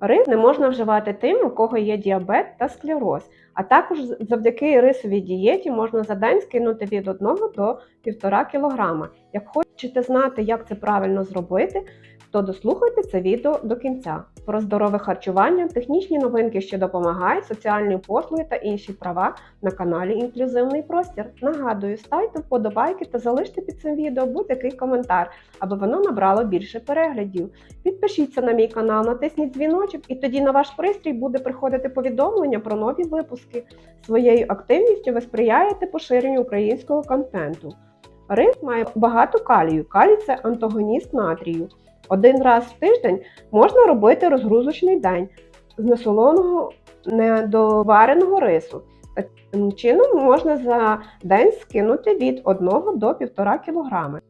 Рис не можна вживати тим, у кого є діабет та склероз. А також завдяки рисовій дієті можна за день скинути від 1 до 1,5 кг. Як хочете знати, як це правильно зробити, то дослухайте це відео до кінця. Про здорове харчування, технічні новинки, що допомагають, соціальні послуги та інші права на каналі Інклюзивний простір. Нагадую, ставте вподобайки та залиште під цим відео будь-який коментар, аби воно набрало більше переглядів. Підпишіться на мій канал, натисніть дзвіночок, і тоді на ваш пристрій буде приходити повідомлення про нові випуски. Своєю активністю ви сприяєте поширенню українського контенту. Рис має багато калію. Калій це антагоніст натрію. Один раз в тиждень можна робити розгрузочний день з несолоного недовареного рису. Таким чином можна за день скинути від 1 до 1,5 кг.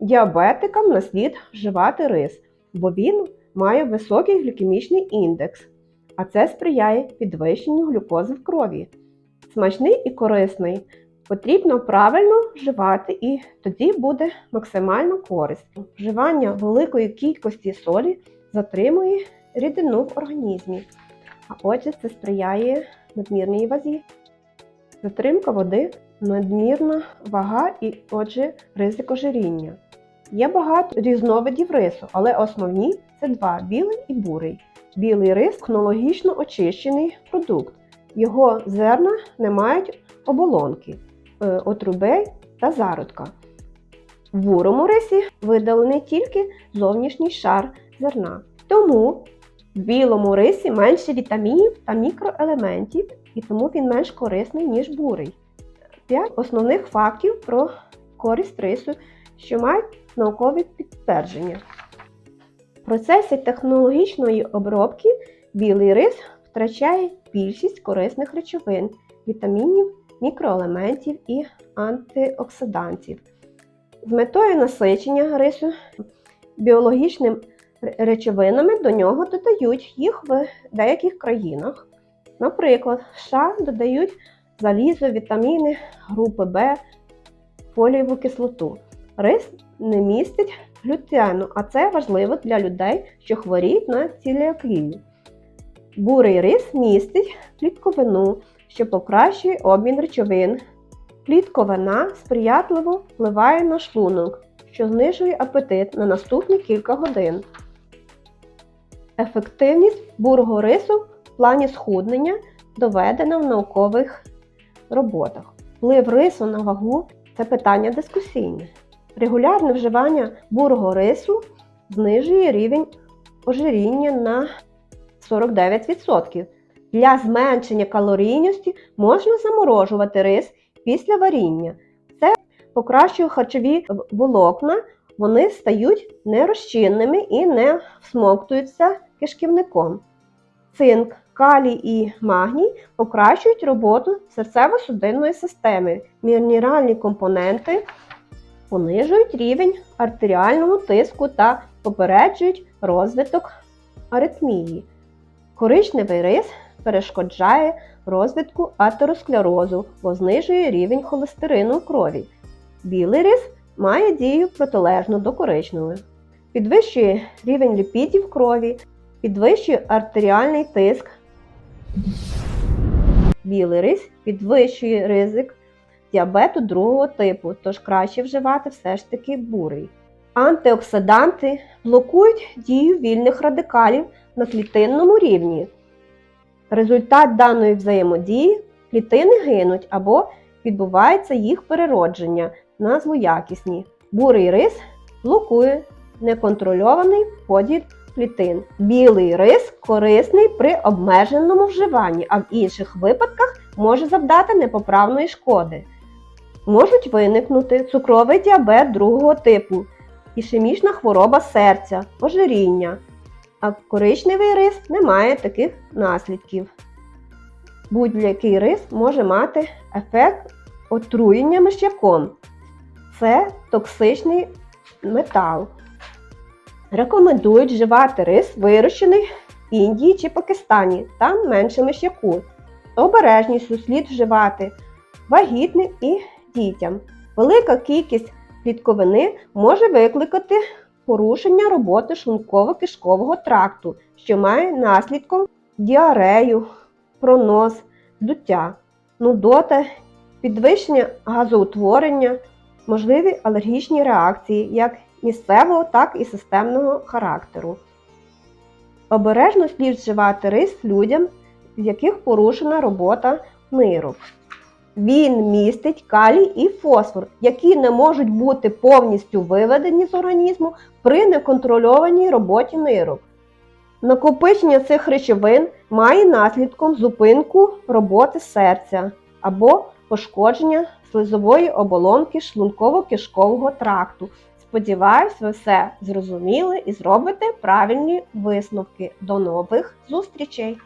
Діабетикам на слід вживати рис, бо він має високий глікемічний індекс, а це сприяє підвищенню глюкози в крові. Смачний і корисний. Потрібно правильно вживати, і тоді буде максимально корисно. Вживання великої кількості солі затримує рідину в організмі, а отже, це сприяє надмірній вазі. Затримка води, надмірна вага і, отже, ризик ожиріння. Є багато різновидів рису, але основні це два білий і бурий. Білий рис технологічно очищений продукт. Його зерна не мають оболонки, отрубей та зародка. В бурому рисі видалений тільки зовнішній шар зерна. Тому в білому рисі менше вітамінів та мікроелементів, і тому він менш корисний, ніж бурий. П'ять основних фактів про користь рису, що мають наукові підтвердження. В процесі технологічної обробки білий рис втрачає більшість корисних речовин, вітамінів, мікроелементів і антиоксидантів. З метою насичення рису біологічними речовинами до нього додають їх в деяких країнах. Наприклад, США додають залізо, вітаміни групи В, фолієву кислоту. Рис не містить глютену, а це важливо для людей, що хворіють на ціліакію. Бурий рис містить клітковину, що покращує обмін речовин. Клітковина сприятливо впливає на шлунок, що знижує апетит на наступні кілька годин. Ефективність бурого рису в плані схуднення доведена в наукових роботах. Вплив рису на вагу це питання дискусійне. Регулярне вживання бурого рису знижує рівень ожиріння на 49%. Для зменшення калорійності можна заморожувати рис після варіння. Це покращує харчові волокна, вони стають нерозчинними і не всмоктуються кишківником. Цинк, калій і магній покращують роботу серцево-судинної системи. Мінеральні компоненти понижують рівень артеріального тиску та попереджують розвиток аритмії. Коричневий рис перешкоджає розвитку атеросклерозу, бо знижує рівень холестерину в крові. Білий рис має дію протилежну до коричневої. Підвищує рівень ліпідів в крові, підвищує артеріальний тиск. Білий рис підвищує ризик діабету другого типу, тож краще вживати все ж таки бурий. Антиоксиданти блокують дію вільних радикалів на клітинному рівні. Результат даної взаємодії клітини гинуть або відбувається їх переродження на злоякісні. Бурий рис блокує неконтрольований поділ клітин. Білий рис корисний при обмеженому вживанні, а в інших випадках може завдати непоправної шкоди. Можуть виникнути цукровий діабет другого типу, ішемічна хвороба серця, ожиріння. А коричневий рис не має таких наслідків. Будь-який рис може мати ефект отруєння миш'яком. Це токсичний метал. Рекомендують вживати рис, вирощений в Індії чи Пакистані, там менше миш'яку. Обережністю слід вживати вагітним і дітям. Велика кількість клітковини може викликати порушення роботи шлунково-кишкового тракту, що має наслідком діарею, пронос, здуття, нудота, підвищення газоутворення, можливі алергічні реакції як місцевого, так і системного характеру. Обережно слід вживати рис людям, в яких порушена робота нирок. Він містить калій і фосфор, які не можуть бути повністю виведені з організму при неконтрольованій роботі нирок. Накопичення цих речовин має наслідком зупинку роботи серця або пошкодження слизової оболонки шлунково-кишкового тракту. Сподіваюсь, ви все зрозуміли і зробите правильні висновки. До нових зустрічей!